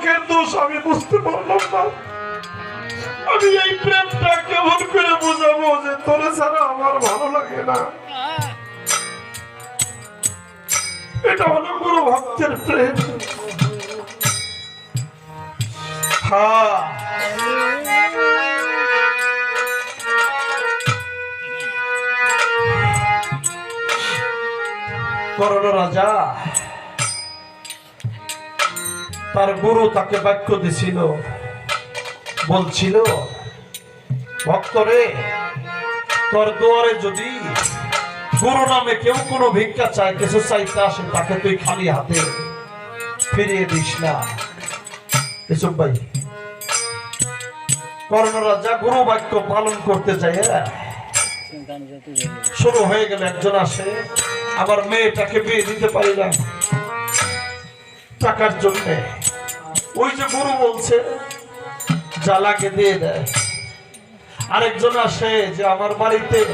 চোখের দোষ আমি বুঝতে পারলাম না। আমি এই প্রেমটা কেমন করে বুঝাবো যে তোরে ছাড়া আমার ভালো লাগে না? এটা হলো গুরু ভক্তের প্রেম। হ্যাঁ। করণ রাজা। তার গুরু তাকে বাক্য দিছিল। বলছিল ভক্তরে তোর দুয়ারে যদি গুরু নামে কেউ কোনো ভিক্ষা চায়, কিছু চাইতে আসে, তাকে তুই খালি হাতে ফিরিয়ে দিস না। এসব ভাই। কর্ণ রাজা গুরু বাক্য পালন করতে চাই শুরু হয়ে গেল একজন আসে, আমার মেয়েটাকে বিয়ে দিতে পারি না। টাকার জন্য। ওই যে গুরু বলছে, জ্বালাকে দিয়ে দেয়। আরেকজন আসে যে, আমার বাড়িতে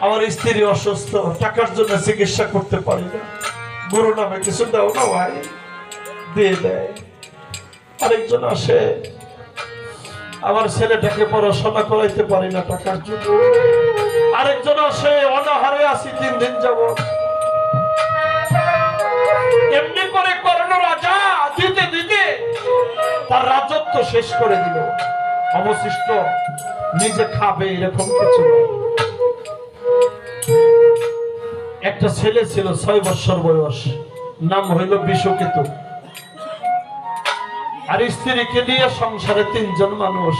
আমার স্ত্রী অসুস্থ, টাকার জন্য চিকিৎসা করতে পারি না। গুরু নামে কিছু দাও না ভাই। দিয়ে দেয়। আরেকজন আসে, আমার ছেলেটাকে পড়াশোনা করাইতে পারি না টাকার জন্য। আরেকজন আসে, অনাহারে আসি তিন দিন যাব রাজত্ব শেষ করে দিল। অবশিষ্ট নিজে খাবে এরকম কিছু একটা ছেলে ছিল, ছয় বছর বয়স। নাম হইল বিশ্বকেতু আর স্ত্রীকে নিয়ে সংসারে তিনজন মানুষ।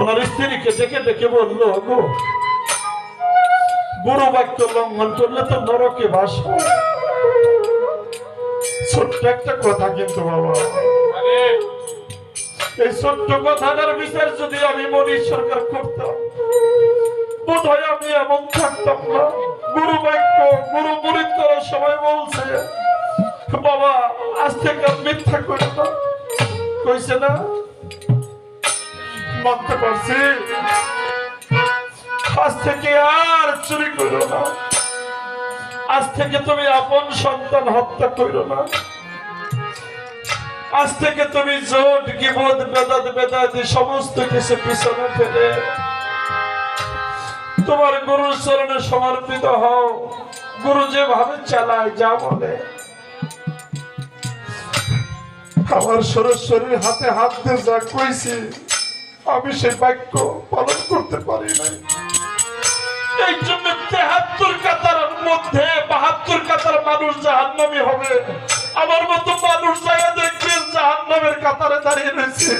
ওনার স্ত্রীকে ডেকে ডেকে বলল, গো, গুরু বাক্য লঙ্ঘন করলে তো নরকে বাস। ছোট্ট একটা কথা কিন্তু বাবা। এই ছোট্ট কথাটার বিচার যদি আমি মনির সরকার করতাম বোধ হয় আমি এমন থাকতাম না। গুরু বাক্য, গুরু করার সময় বলছে, বাবা, আজ থেকে মিথ্যা করে না। কইছে না? মানতে পারছি? আজ থেকে আর চুরি করো না। আজ থেকে তুমি আপন সন্তান হত্যা করো না। আজ থেকে তুমি জোট গিবোধ বেদাত বেদাতি সমস্ত কিছু পিছনে ফেলে তোমার গুরুর চরণে সমর্পিত হও। গুরু যেভাবে চালায়, যা বলে। আমার সরস্বরীর হাতে হাত দিয়ে যা কইছি, আমি সেই বাক্য পালন করতে পারি নাই। এই জন্য তেহাত্তর কাতার মধ্যে বাহাত্তর কাতার মানুষ জাহান্নামি হবে। আমার মতো মানুষ জায়গা জাহান্নামের কাতারে দাঁড়িয়ে রয়েছে।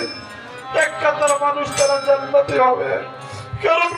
এক কাতার মানুষ তারা জান্নাতি হবে। কারণ